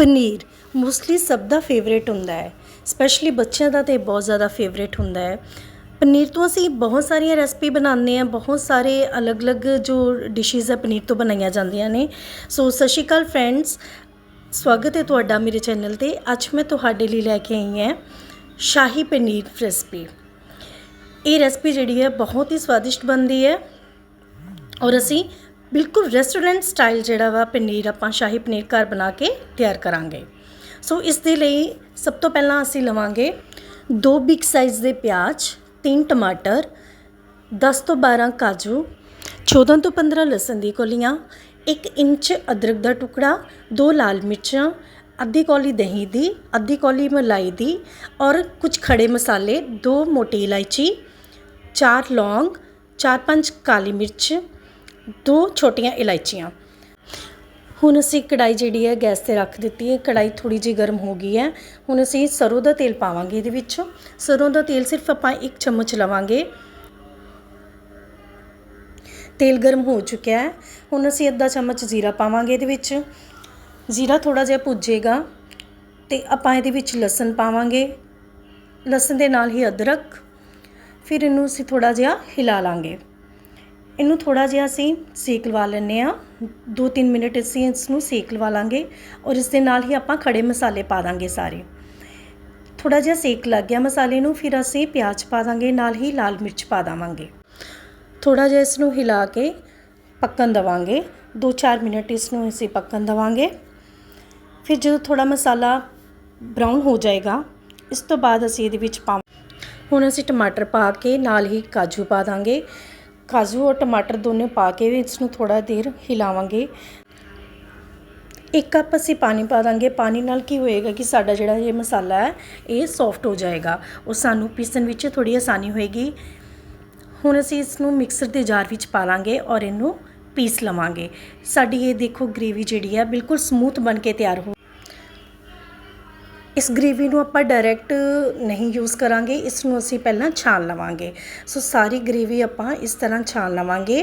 Paneer mostly ਸਭ ਦਾ favourite ਹੁੰਦਾ ਹੈ। ਸਪੈਸ਼ਲੀ ਬੱਚਿਆਂ ਦਾ ਤੇ ਬਹੁਤ ਜ਼ਿਆਦਾ ਫੇਵਰੇਟ ਹੁੰਦਾ ਹੈ। ਪਨੀਰ ਤੋਂ ਅਸੀਂ ਬਹੁਤ ਸਾਰੀਆਂ ਰੈਸਪੀ ਬਣਾਉਂਦੇ ਹਾਂ, ਬਹੁਤ ਸਾਰੇ ਅਲੱਗ-ਅਲੱਗ ਜੋ ਡਿਸ਼ਿਸ ਹੈ ਪਨੀਰ ਤੋਂ ਬਣਾਈਆਂ ਜਾਂਦੀਆਂ ਨੇ। ਸੋ ਸਤਿ ਸ਼੍ਰੀ ਅਕਾਲ ਫਰੈਂਡਸ ਸਵਾਗਤ ਹੈ ਤੁਹਾਡਾ ਮੇਰੇ ਚੈਨਲ ਤੇ। ਅੱਜ ਮੈਂ ਤੁਹਾਡੇ ਲਈ ਲੈ ਕੇ ਆਈ ਹਾਂ ਸ਼ਾਹੀ ਪਨੀਰ ਰੈਸਪੀ ਇਹ ਰੈਸਪੀ ਜਿਹੜੀ ਹੈ ਬਹੁਤ ਹੀ ਸਵਾਦਿਸ਼ਟ ਬਣਦੀ ਹੈ। ਔਰ ਅਸੀਂ ਬਿਲਕੁਲ ਰੈਸਟੋਰੈਂਟ ਸਟਾਈਲ ਜਿਹੜਾ ਵਾ ਪਨੀਰ ਆਪਾਂ ਸ਼ਾਹੀ ਪਨੀਰ ਘਰ ਬਣਾ ਕੇ ਤਿਆਰ ਕਰਾਂਗੇ। ਸੋ ਇਸ ਦੇ ਲਈ ਸਭ ਤੋਂ ਪਹਿਲਾਂ ਅਸੀਂ ਲਵਾਂਗੇ ਦੋ ਬਿਗ ਸਾਈਜ਼ ਦੇ ਪਿਆਜ਼, ਤਿੰਨ ਟਮਾਟਰ 10 ਤੋਂ 12 ਕਾਜੂ 14 ਤੋਂ 15 ਲਸਣ ਦੀ ਕੋਲੀਆਂ 1 ਇੰਚ ਅਦਰਕ ਦਾ ਟੁਕੜਾ, ਦੋ ਲਾਲ ਮਿਰਚਾਂ, ਅੱਧੀ ਕੌਲੀ ਦਹੀਂ ਦੀ, ਅੱਧੀ ਕੌਲੀ ਮਲਾਈ ਦੀ ਔਰ ਕੁਝ ਖੜੇ ਮਸਾਲੇ, ਦੋ ਮੋਟੀ ਇਲਾਇਚੀ, ਚਾਰ ਲੌਂਗ, ਚਾਰ ਪੰਜ ਕਾਲੀ ਮਿਰਚ ਦੋ ਛੋਟੀਆਂ ਇਲਾਇਚੀਆਂ। ਹੁਣ ਅਸੀਂ ਕੜਾਈ ਜਿਹੜੀ ਹੈ ਗੈਸ ਤੇ ਰੱਖ ਦਿੱਤੀ ਹੈ। ਕੜਾਈ ਥੋੜੀ ਜਿਹੀ ਗਰਮ ਹੋ ਗਈ ਹੈ। ਹੁਣ ਅਸੀਂ ਸਰੋਂ ਦਾ ਤੇਲ ਪਾਵਾਂਗੇ ਇਹਦੇ ਵਿੱਚ। ਸਰੋਂ ਦਾ ਤੇਲ ਸਿਰਫ ਆਪਾਂ ਇੱਕ ਚਮਚ ਲਵਾਂਗੇ। ਤੇਲ ਗਰਮ ਹੋ ਚੁੱਕਿਆ ਹੈ। ਹੁਣ ਅਸੀਂ ਅੱਧਾ ਚਮਚ ਜ਼ੀਰਾ ਪਾਵਾਂਗੇ ਇਹਦੇ ਵਿੱਚ। ਜ਼ੀਰਾ ਥੋੜਾ ਜਿਹਾ ਭੁੱਜੇਗਾ ਤੇ ਆਪਾਂ ਇਹਦੇ ਵਿੱਚ ਲਸਣ ਪਾਵਾਂਗੇ। ਲਸਣ ਦੇ ਨਾਲ ਹੀ ਅਦਰਕ। ਫਿਰ ਇਹਨੂੰ ਅਸੀਂ ਥੋੜਾ ਜਿਹਾ ਹਿਲਾ ਲਾਂਗੇ। ਇਹਨੂੰ ਥੋੜਾ ਜਿਹਾ ਅਸੀਂ ਸੇਕ ਲਵਾ ਲੈਂਦੇ ਆ 2-3 ਮਿੰਟ ਅਸੀਂ ਇਸ ਨੂੰ ਸੇਕ ਲਵਾ ਲਾਂਗੇ ਔਰ ਇਸ ਦੇ ਨਾਲ ਹੀ ਆਪਾਂ ਖੜੇ ਮਸਾਲੇ ਪਾ ਦਾਂਗੇ ਸਾਰੇ। ਥੋੜਾ ਜਿਹਾ ਸੇਕ ਲੱਗ ਗਿਆ ਮਸਾਲੇ ਨੂੰ, ਫਿਰ ਅਸੀਂ ਪਿਆਜ਼ ਪਾ ਦਾਂਗੇ, ਨਾਲ ਹੀ ਲਾਲ ਮਿਰਚ ਪਾ ਦਾਵਾਂਗੇ। ਥੋੜਾ ਜਿਹਾ ਇਸ ਨੂੰ ਹਿਲਾ ਕੇ ਪੱਕਣ ਦਵਾਂਗੇ। 2-4 ਮਿੰਟ ਇਸ ਨੂੰ ਅਸੀਂ ਪੱਕਣ ਦਵਾਂਗੇ। ਫਿਰ ਜਦੋਂ ਥੋੜਾ ਮਸਾਲਾ ਬਰਾਊਨ ਹੋ ਜਾਏਗਾ, ਇਸ ਤੋਂ ਬਾਅਦ ਅਸੀਂ ਇਹਦੇ ਵਿੱਚ ਪਾ ਹੁਣ ਅਸੀਂ ਟਮਾਟਰ ਪਾ ਕੇ ਨਾਲ ਹੀ ਕਾਜੂ ਪਾ ਦਾਂਗੇ। ਕਾਜੂ ਔਰ ਟਮਾਟਰ ਦੋਨੇ ਪਾ ਕੇ ਵੀ ਇਸ ਨੂੰ ਥੋੜਾ ਦੇਰ ਹਿਲਾਵਾਂਗੇ। ਇੱਕ ਕੱਪ ਅਸੀਂ ਪਾਣੀ ਪਾ ਦਾਂਗੇ। ਪਾਣੀ ਨਾਲ ਕੀ ਹੋਏਗਾ ਕਿ ਸਾਡਾ ਜਿਹੜਾ ਇਹ ਮਸਾਲਾ ਹੈ, ਇਹ ਸੌਫਟ ਹੋ ਜਾਏਗਾ ਉਹ ਸਾਨੂੰ ਪੀਸਣ ਵਿੱਚ ਥੋੜੀ ਆਸਾਨੀ ਹੋਏਗੀ। ਹੁਣ ਅਸੀਂ ਇਸ ਨੂੰ ਮਿਕਸਰ ਦੇ ਜਾਰ ਵਿੱਚ ਪਾ ਲਾਂਗੇ ਔਰ ਇਹਨੂੰ ਪੀਸ ਲਵਾਂਗੇ। ਸਾਡੀ ਇਹ ਦੇਖੋ ਗ੍ਰੇਵੀ ਜਿਹੜੀ ਹੈ, ਬਿਲਕੁਲ ਸਮੂਥ ਬਣ ਕੇ ਤਿਆਰ ਹੋ ਇਸ ਗ੍ਰੇਵੀ ਨੂੰ ਆਪਾਂ ਡਾਇਰੈਕਟ ਨਹੀਂ ਯੂਜ਼ ਕਰਾਂਗੇ ਇਸ ਨੂੰ ਅਸੀਂ ਪਹਿਲਾਂ ਛਾਣ ਲਵਾਂਗੇ। ਸੋ ਸਾਰੀ ਗ੍ਰੇਵੀ ਆਪਾਂ ਇਸ ਤਰ੍ਹਾਂ ਛਾਣ ਲਵਾਂਗੇ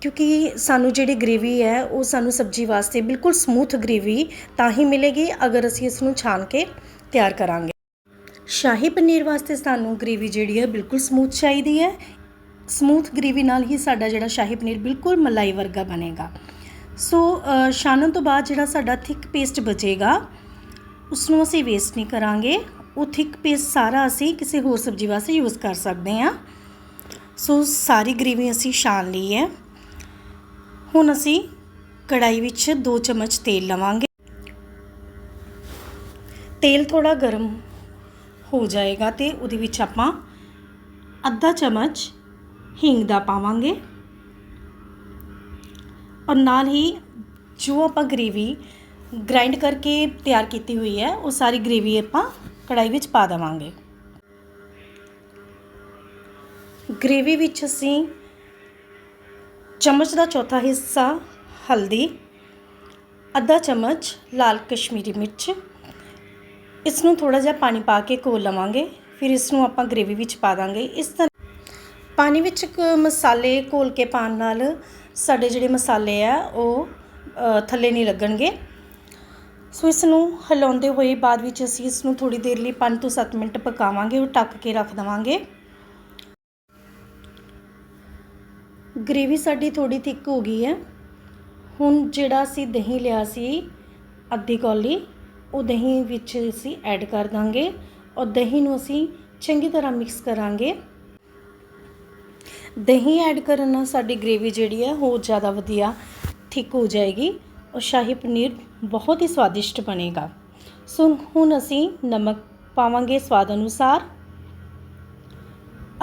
ਕਿਉਂਕਿ ਸਾਨੂੰ ਜਿਹੜੀ ਗ੍ਰੇਵੀ ਹੈ ਉਹ ਸਾਨੂੰ ਸਬਜ਼ੀ ਵਾਸਤੇ ਬਿਲਕੁਲ ਸਮੂਥ ਗ੍ਰੇਵੀ ਤਾਂ ਹੀ ਮਿਲੇਗੀ ਅਗਰ ਅਸੀਂ ਇਸ ਨੂੰ ਛਾਣ ਕੇ ਤਿਆਰ ਕਰਾਂਗੇ। ਸ਼ਾਹੀ ਪਨੀਰ ਵਾਸਤੇ ਸਾਨੂੰ ਗ੍ਰੇਵੀ ਜਿਹੜੀ ਹੈ ਬਿਲਕੁਲ ਸਮੂਥ ਚਾਹੀਦੀ ਹੈ। ਸਮੂਥ ਗ੍ਰੇਵੀ ਨਾਲ ਹੀ ਸਾਡਾ ਜਿਹੜਾ ਸ਼ਾਹੀ ਪਨੀਰ ਬਿਲਕੁਲ ਮਲਾਈ ਵਰਗਾ ਬਣੇਗਾ। ਸੋ ਅ, ਛਾਣਨ ਤੋਂ ਬਾਅਦ ਜਿਹੜਾ ਸਾਡਾ ਥਿਕ ਪੇਸਟ ਬਚੇਗਾ ਉਸ ਨੂੰ ਅਸੀਂ ਵੇਸਟ ਨਹੀਂ ਕਰਾਂਗੇ। ਉਹ ਥਿਕ ਪੇਸਟ ਸਾਰਾ ਅਸੀਂ ਕਿਸੇ ਹੋਰ ਸਬਜ਼ੀ ਵਾਸਤੇ ਯੂਜ਼ ਕਰ ਸਕਦੇ ਹਾਂ। ਸੋ ਸਾਰੀ ਗ੍ਰੇਵੀ ਅਸੀਂ ਛਾਣ ਲਈ ਹੈ। ਹੁਣ ਅਸੀਂ ਕੜਾਈ ਵਿੱਚ 2 ਚਮਚ ਤੇਲ ਲਵਾਂਗੇ। ਤੇਲ ਥੋੜਾ ਗਰਮ ਹੋ ਜਾਏਗਾ ਤੇ ਉਹਦੇ ਵਿੱਚ ਆਪਾਂ ਅੱਧਾ ਚਮਚ ਹਿੰਗ ਦਾ ਪਾਵਾਂਗੇ। ਔਰ ਨਾਲ ਹੀ ਜੋ ਆਪਾਂ ਗ੍ਰੇਵੀ ਗ੍ਰਾਈਂਡ ਕਰਕੇ ਤਿਆਰ ਕੀਤੀ ਹੋਈ ਹੈ। ਉਹ ਸਾਰੀ ਗ੍ਰੇਵੀ ਆਪਾਂ ਕੜਾਈ ਵਿੱਚ ਪਾ ਦੇਵਾਂਗੇ। ਗ੍ਰੇਵੀ ਵਿੱਚ ਅਸੀਂ ਚਮਚ ਦਾ ਚੌਥਾ ਹਿੱਸਾ ਹਲਦੀ, ਅੱਧਾ ਚਮਚ ਲਾਲ ਕਸ਼ਮੀਰੀ ਮਿਰਚ ਇਸ ਨੂੰ ਥੋੜਾ ਜਿਹਾ ਪਾਣੀ ਪਾ ਕੇ ਘੋਲ ਲਵਾਂਗੇ। ਫਿਰ ਇਸ ਨੂੰ ਆਪਾਂ ਗ੍ਰੇਵੀ ਵਿੱਚ ਪਾ ਦਾਂਗੇ। ਇਸ ਤਰ੍ਹਾਂ ਪਾਣੀ ਵਿੱਚ ਕ- ਮਸਾਲੇ ਘੋਲ ਕੇ ਪਾਣ ਨਾਲ ਸਾਡੇ ਜਿਹੜੇ ਮਸਾਲੇ ਆ, ਉਹ ਥੱਲੇ ਨਹੀਂ ਲੱਗਣਗੇ। ਸੋ ਇਸ ਨੂੰ ਹਿਲਾਉਂਦੇ ਹੋਏ ਬਾਅਦ ਵਿੱਚ ਅਸੀਂ ਇਸ ਨੂੰ ਥੋੜੀ ਦੇਰ ਲਈ 5 ਤੋਂ 7 ਮਿੰਟ ਪਕਾਵਾਂਗੇ, ਉਹ ਢੱਕ ਕੇ ਰੱਖ ਦਵਾਂਗੇ। ਗ੍ਰੇਵੀ ਸਾਡੀ ਥੋੜੀ ਥਿੱਕ ਹੋ ਗਈ ਹੈ। ਹੁਣ ਜਿਹੜਾ ਅਸੀਂ ਦਹੀਂ ਲਿਆ ਸੀ, ਅੱਧੀ ਕੌਲੀ, ਉਹ ਦਹੀਂ ਵਿੱਚ ਅਸੀਂ ਐਡ ਕਰ ਦਾਂਗੇ ਔਰ ਦਹੀਂ ਨੂੰ ਅਸੀਂ ਚੰਗੀ ਤਰ੍ਹਾਂ ਮਿਕਸ ਕਰਾਂਗੇ। ਦਹੀਂ ਐਡ ਕਰਨ ਨਾਲ ਸਾਡੀ ਗ੍ਰੇਵੀ ਜਿਹੜੀ ਹੈ ਹੋਰ ਜ਼ਿਆਦਾ ਵਧੀਆ ਥਿੱਕ ਹੋ ਜਾਏਗੀ। ਔਰ ਸ਼ਾਹੀ ਪਨੀਰ ਬਹੁਤ ਹੀ ਸਵਾਦਿਸ਼ਟ ਬਣੇਗਾ। ਸੋ ਹੁਣ ਅਸੀਂ ਨਮਕ ਪਾਵਾਂਗੇ ਸਵਾਦ ਅਨੁਸਾਰ।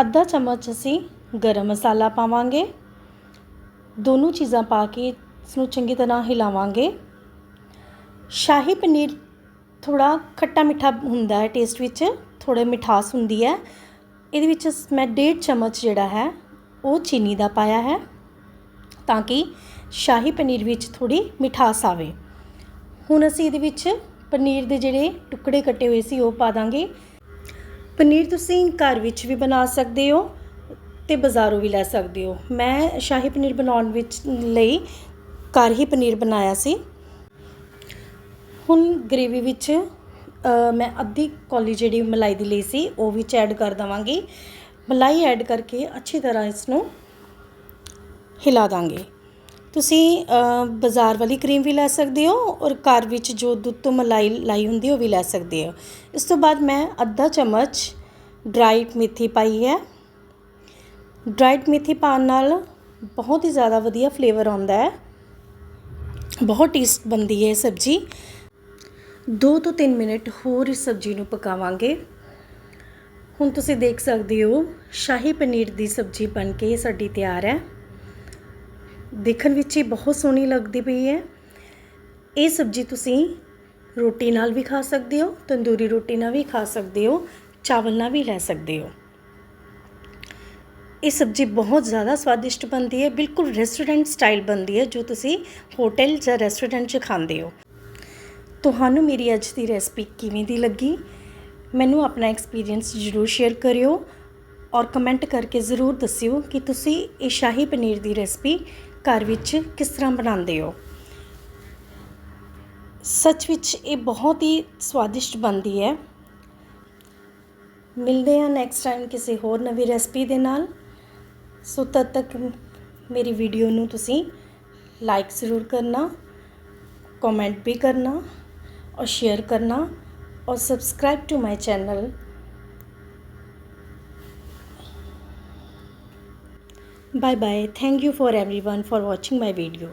ਅੱਧਾ ਚਮਚ ਅਸੀਂ ਗਰਮ ਮਸਾਲਾ ਪਾਵਾਂਗੇ। ਦੋਨੋਂ ਚੀਜ਼ਾਂ ਪਾ ਕੇ ਇਸ ਨੂੰ ਚੰਗੀ ਤਰ੍ਹਾਂ ਹਿਲਾਵਾਂਗੇ। ਸ਼ਾਹੀ ਪਨੀਰ ਥੋੜਾ ਖੱਟਾ ਮਿੱਠਾ ਹੁੰਦਾ ਹੈ ਟੇਸਟ ਵਿੱਚ ਥੋੜਾ ਮਿਠਾਸ ਹੁੰਦੀ ਹੈ। ਇਹਦੇ ਵਿੱਚ ਮੈਂ ਡੇਢ ਚਮਚ ਜਿਹੜਾ ਹੈ, ਉਹ ਚੀਨੀ ਦਾ ਪਾਇਆ ਹੈ, ਤਾਂ ਕਿ ਸ਼ਾਹੀ ਪਨੀਰ ਵਿੱਚ ਥੋੜੀ ਮਿਠਾਸ ਆਵੇ। ਹੁਣ ਅਸੀਂ ਇਹਦੇ ਵਿੱਚ ਪਨੀਰ ਦੇ ਜਿਹੜੇ ਟੁਕੜੇ ਕੱਟੇ ਹੋਏ ਸੀ, ਉਹ ਪਾ ਦਾਂਗੇ। ਪਨੀਰ ਤੁਸੀਂ ਘਰ ਵਿੱਚ ਵੀ ਬਣਾ ਸਕਦੇ ਹੋ ਤੇ ਬਾਜ਼ਾਰੋਂ ਵੀ ਲੈ ਸਕਦੇ ਹੋ। ਮੈਂ ਸ਼ਾਹੀ ਪਨੀਰ ਬਣਾਉਣ ਵਿੱਚ, ਲਈ ਘਰ ਹੀ ਪਨੀਰ ਬਣਾਇਆ ਸੀ। ਹੁਣ ਗ੍ਰੇਵੀ ਵਿੱਚ ਮੈਂ ਅੱਧੀ ਕੌਲੀ ਜਿਹੜੀ ਮਲਾਈ ਦੀ ਲਈ ਸੀ, ਉਹ ਵਿੱਚ ਐਡ ਕਰ ਦਵਾਂਗੀ। ਮਲਾਈ ਐਡ ਕਰਕੇ ਅੱਛੀ ਤਰ੍ਹਾਂ ਇਸ ਨੂੰ ਹਿਲਾ ਦਾਂਗੇ। ਤੁਸੀਂ ਬਾਜ਼ਾਰ ਵਾਲੀ ਕਰੀਮ ਵੀ ਲੈ ਸਕਦੇ ਹੋ ਔਰ ਘਰ ਵਿੱਚ ਜੋ ਦੁੱਧ ਤੋਂ ਮਲਾਈ ਲਾਈ ਹੁੰਦੀ ਉਹ ਵੀ ਲੈ ਸਕਦੇ ਹੋ। ਇਸ ਤੋਂ ਬਾਅਦ ਮੈਂ ਅੱਧਾ ਚਮਚ ਡਰਾਈਡ ਮੇਥੀ ਪਾਈ ਹੈ। ਡਰਾਈਡ ਮੇਥੀ ਪਾਉਣ ਨਾਲ ਬਹੁਤ ਹੀ ਜ਼ਿਆਦਾ ਵਧੀਆ ਫਲੇਵਰ ਆਉਂਦਾ ਹੈ। ਬਹੁਤ ਟੇਸਟ ਬਣਦੀ ਹੈ ਇਹ ਸਬਜ਼ੀ। 2 ਤੋਂ 3 ਮਿੰਟ ਹੋਰ ਇਸ ਸਬਜ਼ੀ ਨੂੰ ਪਕਾਵਾਂਗੇ। ਹੁਣ ਤੁਸੀਂ ਦੇਖ ਸਕਦੇ ਹੋ, ਸ਼ਾਹੀ ਪਨੀਰ ਦੀ ਸਬਜ਼ੀ ਬਣ ਕੇ ਸਾਡੀ ਤਿਆਰ ਹੈ। ਦੇਖਣ ਵਿੱਚ ਹੀ ਬਹੁਤ ਸੋਹਣੀ ਲੱਗਦੀ ਪਈ ਹੈ। ਇਹ ਸਬਜ਼ੀ ਤੁਸੀਂ ਰੋਟੀ ਨਾਲ ਵੀ ਖਾ ਸਕਦੇ ਹੋ, ਤੰਦੂਰੀ ਰੋਟੀ ਨਾਲ ਵੀ ਖਾ ਸਕਦੇ ਹੋ, ਚਾਵਲ ਨਾਲ ਵੀ ਲੈ ਸਕਦੇ ਹੋ। ਇਹ ਸਬਜ਼ੀ ਬਹੁਤ ਜ਼ਿਆਦਾ ਸਵਾਦਿਸ਼ਟ ਬਣਦੀ ਹੈ, ਬਿਲਕੁਲ ਰੈਸਟੋਰੈਂਟ ਸਟਾਈਲ ਬਣਦੀ ਹੈ, ਜੋ ਤੁਸੀਂ ਹੋਟਲ ਜਾਂ ਰੈਸਟੋਰੈਂਟ 'ਚ ਖਾਂਦੇ ਹੋ। ਤੁਹਾਨੂੰ ਮੇਰੀ ਅੱਜ ਦੀ ਰੈਸਪੀ ਕਿਵੇਂ ਦੀ ਲੱਗੀ? ਮੈਨੂੰ ਆਪਣਾ ਐਕਸਪੀਰੀਅੰਸ ਜ਼ਰੂਰ ਸ਼ੇਅਰ ਕਰਿਓ ਔਰ ਕਮੈਂਟ ਕਰਕੇ ਜ਼ਰੂਰ ਦੱਸਿਓ ਕਿ ਤੁਸੀਂ ਇਹ ਸ਼ਾਹੀ ਪਨੀਰ ਦੀ ਰੈਸਪੀ ਘਰ ਵਿੱਚ ਕਿਸ ਤਰ੍ਹਾਂ ਬਣਾਉਂਦੇ ਹੋ ਸੱਚ ਵਿੱਚ ਇਹ ਬਹੁਤ ਹੀ ਸਵਾਦਿਸ਼ਟ ਬਣਦੀ ਹੈ ਮਿਲਦੇ ਹਾਂ ਨੈਕਸਟ ਟਾਈਮ ਕਿਸੇ ਹੋਰ ਨਵੀਂ ਰੈਸਪੀ ਦੇ ਨਾਲ ਸੋ ਤਦ ਤੱਕ ਮੇਰੀ ਵੀਡੀਓ ਨੂੰ ਤੁਸੀਂ ਲਾਈਕ ਜ਼ਰੂਰ ਕਰਨਾ कमेंट भी करना और शेयर करना और subscribe to my channel Bye bye. Thank you for everyone for watching my video.